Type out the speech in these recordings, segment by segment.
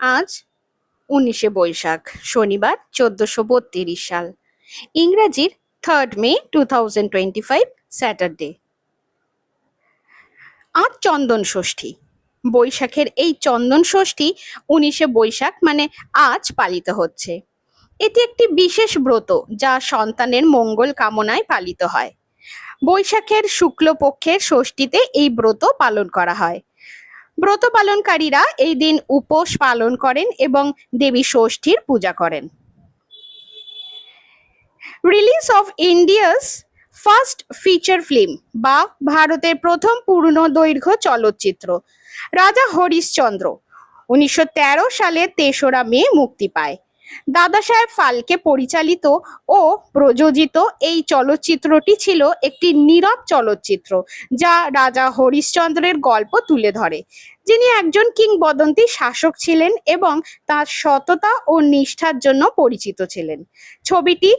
আজ উনিশে বৈশাখ, শনিবার চোদ্দশো বত্রিশ সাল। ইংরাজির third May two thousand twenty five Saturday আজ চন্দন ষষ্ঠী। বৈশাখের এই চন্দন ষষ্ঠী উনিশে বৈশাখ মানে আজ পালিত হচ্ছে। এটি একটি বিশেষ ব্রত যা সন্তানের মঙ্গল কামনায় পালিত হয়। বৈশাখের শুক্লপক্ষের ষষ্ঠীতে এই ব্রত পালন করা হয়। ব্রত পালনকারীরা এই দিন উপোস পালন করেন এবং দেবী ষষ্ঠীর পূজা করেন। Release of India's first feature film বা ভারতের প্রথম পূর্ণ দৈর্ঘ্য চলচ্চিত্র, রাজা হরিশচন্দ্র, উনিশশো তেরো সালে তেসরা মে মুক্তি পায়। দাদা সাহেব ফালকে পরিচালিত ও প্রযোজিত এই চলচ্চিত্রটি ছিল একটি নীরব চলচ্চিত্র, যা রাজা হরিশ্চন্দ্রের গল্প তুলে ধরে। যিনি একজন কিংবদন্তি শাসক ছিলেন এবং তার সততা ও নিষ্ঠার জন্য পরিচিত ছিলেন। ছবিটি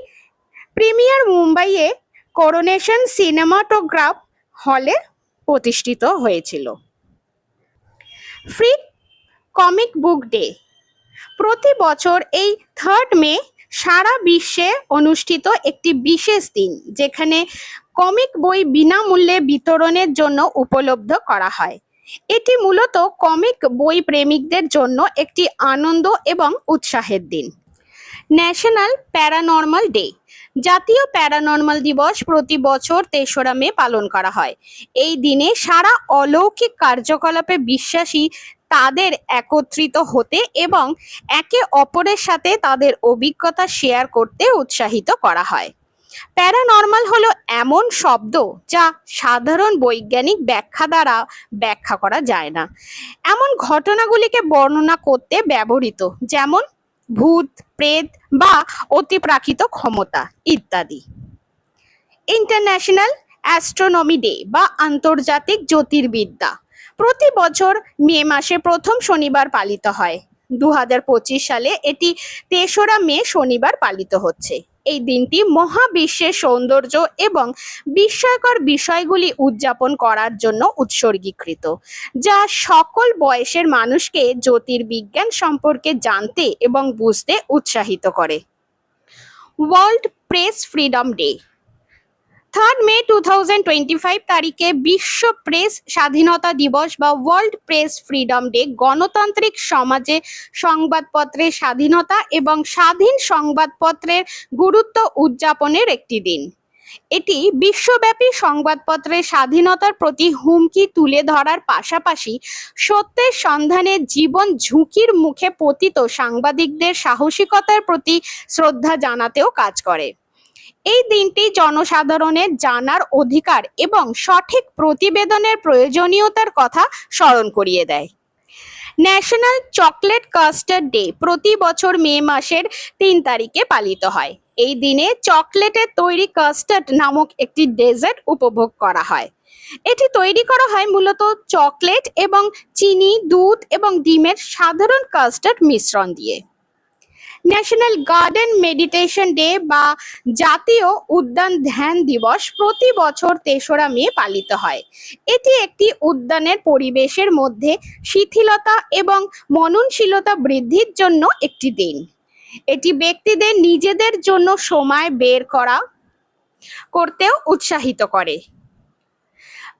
প্রিমিয়ার মুম্বাইয়ে করোনেশন সিনেমাটোগ্রাফ হলে প্রতিষ্ঠিত হয়েছিল। ফ্রি কমিক বুক ডে প্রতি বছর এই থার্ড মে সারা বিশ্বে অনুষ্ঠিত একটি বিশেষ দিন, যেখানে কমিক বই বিনামূল্যে বিতরণের জন্য উপলব্ধ করা হয়। এটি মূলত কমিক বই প্রেমিকদের জন্য একটি আনন্দ এবং উৎসাহের দিন। ন্যাশনাল প্যারানর্মাল ডে জাতীয় প্যারানর্মাল দিবস প্রতি বছর তেসরা মে পালন করা হয়। এই দিনে সারা অলৌকিক কার্যকলাপে বিশ্বাসী তাদের একত্রিত হতে এবং একে অপরের সাথে তাদের অভিজ্ঞতা শেয়ার করতে উৎসাহিত করা হয়। প্যারানর্মাল হলো এমন শব্দ যা সাধারণ বৈজ্ঞানিক ব্যাখ্যা দ্বারা ব্যাখ্যা করা যায় না। এমন ঘটনাগুলিকে বর্ণনা করতে ব্যবহৃত যেমন ভূত, প্রেত বা অতিপ্রাকৃত ক্ষমতা ইত্যাদি। ইন্টারন্যাশনাল অ্যাস্ট্রোনমি ডে বা আন্তর্জাতিক জ্যোতির্বিদ্যা প্রতি বছর মে মাসে প্রথম শনিবার পালিত হয়। দু হাজার পঁচিশ সালে এটি তেসরা মে শনিবার পালিত হচ্ছে। এই দিনটি মহাবিশ্বের সৌন্দর্য এবং বিস্ময়কর বিষয়গুলি উদযাপন করার জন্য উৎসর্গীকৃত, যা সকল বয়সের মানুষকে জ্যোতির্বিজ্ঞান সম্পর্কে জানতে এবং বুঝতে উৎসাহিত করে। World press freedom day third May two thousand twenty five তারিখে বিশ্ব প্রেস স্বাধীনতা দিবস বা ওয়ার্ল্ড প্রেস ফ্রিডম ডে গণতান্ত্রিক সমাজে সংবাদপত্রের স্বাধীনতা এবং স্বাধীন সংবাদপত্রের গুরুত্ব উদযাপনের একটি দিন। এটি বিশ্বব্যাপী সংবাদপত্রের স্বাধীনতার প্রতি হুমকি তুলে ধরার পাশাপাশি সত্যের সন্ধানে জীবন ঝুঁকির মুখে পতিত সাংবাদিকদের সাহসিকতার প্রতি শ্রদ্ধা জানাতেও কাজ করে। এই দিনটি জনসাধারণের জানার অধিকার এবং সঠিক প্রতিবেদনের প্রয়োজনীয়তার কথা স্মরণ করিয়ে দেয়। ন্যাশনাল চকলেট কাস্টার্ড ডে প্রতি বছর মে মাসের তিন তারিখে পালিত হয়। এই দিনে চকলেটের তৈরি কাস্টার্ড নামক একটি ডেজার্ট উপভোগ করা হয়। এটি তৈরি করা হয় মূলত চকলেট এবং চিনি, দুধ এবং ডিমের সাধারণ কাস্টার্ড মিশ্রণ দিয়ে। ন্যাশনাল গার্ডেন মেডিটেশন ডে বা জাতীয় উদ্যান ধ্যান দিবস প্রতি বছর তেসরা মে পালিত হয়। এটি একটি উদ্যানের পরিবেশের মধ্যে শিথিলতা এবং মননশীলতা বৃদ্ধির জন্য একটি দিন। এটি ব্যক্তিদের নিজেদের জন্য সময় বের করা, করতেও উৎসাহিত করে।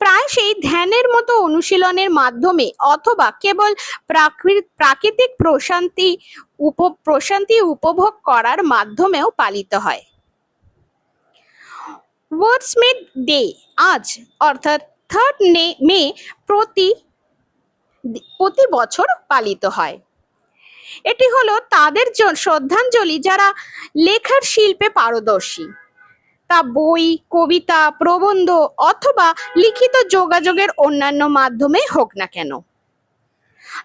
প্রায় সেই ধ্যানের মতো অনুশীলনের মাধ্যমে অথবা কেবল প্রাকৃ- প্রাকৃতিক প্রশান্তি উপ, প্রশান্তি উপভোগ করার মাধ্যমেও পালিত হয়। ওয়ার্ডসমিথ ডে আজ, অর্থাৎ থার্ড মে প্রতি প্রতি বছর পালিত হয়। এটি হলো তাদের শ্রদ্ধাঞ্জলি যারা লেখার শিল্পে পারদর্শী। তা বই, কবিতা, প্রবন্ধ অথবা লিখিত যোগাযোগের অন্যান্য মাধ্যমে হোক না কেন।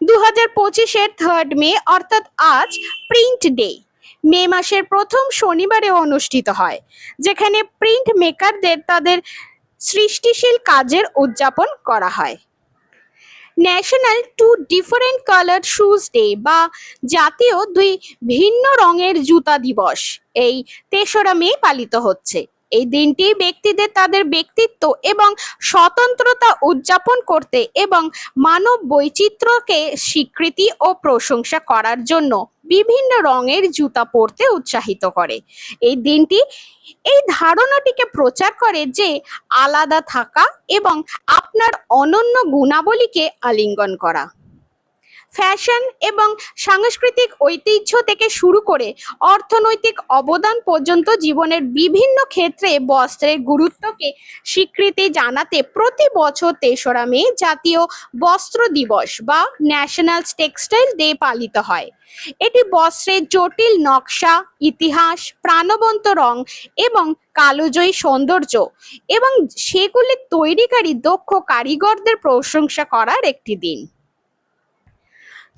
দু হাজার পঁচিশের থার্ড মে, অর্থাৎ আজ প্রিন্ট ডে মে মাসের প্রথম শনিবারে অনুষ্ঠিত হয়, যেখানে প্রিন্ট মেকারদের তাদের সৃষ্টিশীল কাজের উদযাপন করা হয়। National two different colour shoes day বা জাতীয় দুই ভিন্ন রঙের জুতা দিবস, এই তেসরা মে পালিত হচ্ছে। এই দিনটি ব্যক্তিদের তাদের ব্যক্তিত্ব এবং স্বতন্ত্রতা উদযাপন করতে এবং মানব বৈচিত্র্যকে স্বীকৃতি ও প্রশংসা করার জন্য বিভিন্ন রঙের জুতা পরতে উৎসাহিত করে। এই দিনটি এই ধারণাটিকে প্রচার করে যে আলাদা থাকা এবং আপনার অনন্য গুণাবলীকে আলিঙ্গন করা। ফ্যাশন এবং সাংস্কৃতিক ঐতিহ্য থেকে শুরু করে অর্থনৈতিক অবদান পর্যন্ত জীবনের বিভিন্ন ক্ষেত্রে বস্ত্রের গুরুত্বকে স্বীকৃতি জানাতে প্রতি বছর তেসরা মে জাতীয় বস্ত্র দিবস বা ন্যাশনাল টেক্সটাইল ডে পালিত হয়। এটি বস্ত্রের জটিল নকশা, ইতিহাস, প্রাণবন্ত রং এবং কালোজয়ী সৌন্দর্য এবং সেগুলি তৈরিকারী দক্ষ কারিগরদের প্রশংসা করার একটি দিন।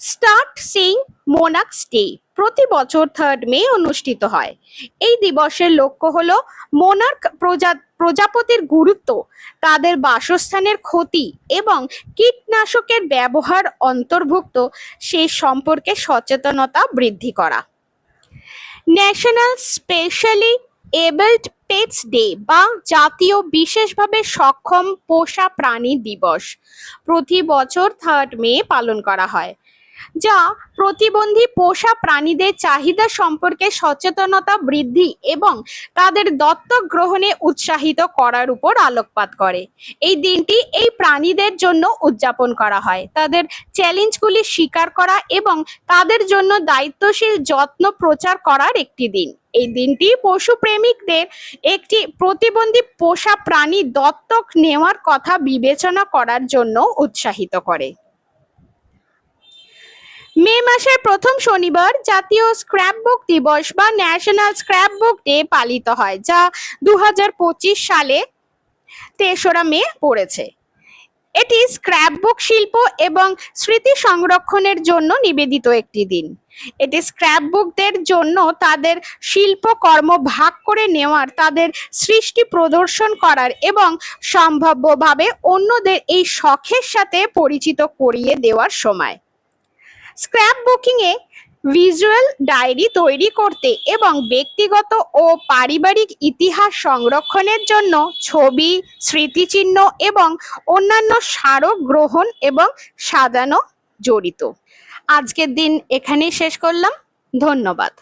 স্টার্ট সিং মোনাক্স ডে প্রতি বছর থার্ড মে অনুষ্ঠিত হয়। এই দিবসের লক্ষ্য হলো মোনার্ক প্রজা প্রজাপতির গুরুত্ব, তাদের বাসস্থানের ক্ষতি এবং কীটনাশকের ব্যবহার অন্তর্ভুক্ত সে সম্পর্কে সচেতনতা বৃদ্ধি করা। National specially abled pets day বা জাতীয় বিশেষভাবে সক্ষম পোষা প্রাণী দিবস। প্রতি বছর থার্ড মে পালন করা হয়। যা প্রতিবন্ধী পোষা প্রাণীদের চাহিদা সম্পর্কে সচেতনতা বৃদ্ধি এবং তাদের দত্তক গ্রহণে উৎসাহিত করার উপর আলোকপাত করে। এই দিনটি এই প্রাণীদের জন্য উদযাপন করা হয়। তাদের চ্যালেঞ্জগুলি স্বীকার করা এবং তাদের জন্য দায়িত্বশীল যত্ন প্রচার করার একটি দিন। এই দিনটি পশু প্রেমিকদের একটি প্রতিবন্ধী পোষা প্রাণী দত্তক নেওয়ার কথা বিবেচনা করার জন্য উৎসাহিত করে। মে মাসের প্রথম শনিবার জাতীয় স্ক্র্যাপ বুক দিবস বা ন্যাশনাল স্ক্র্যাপ বুক ডে পালিত হয়, যা দু হাজার পঁচিশ সালে তেসরা মে পড়েছে। এটি স্ক্র্যাপ বুক শিল্প এবং স্মৃতি সংরক্ষণের জন্য নিবেদিত একটি দিন। এটি স্ক্র্যাপ বুকদের জন্য তাদের শিল্পকর্ম ভাগ করে নেওয়ার, তাদের সৃষ্টি প্রদর্শন করার এবং সম্ভাব্যভাবে অন্যদের এই শখের সাথে পরিচিত করিয়ে দেওয়ার সময়। স্ক্র্যাপ বুকিংয়ে ভিজুয়াল ডায়েরি তৈরি করতে এবং ব্যক্তিগত ও পারিবারিক ইতিহাস সংরক্ষণের জন্য ছবি, স্মৃতিচিহ্ন এবং অন্যান্য স্মারক গ্রহণ এবং সাজানো জড়িত। আজকের দিন এখানেই শেষ করলাম। ধন্যবাদ।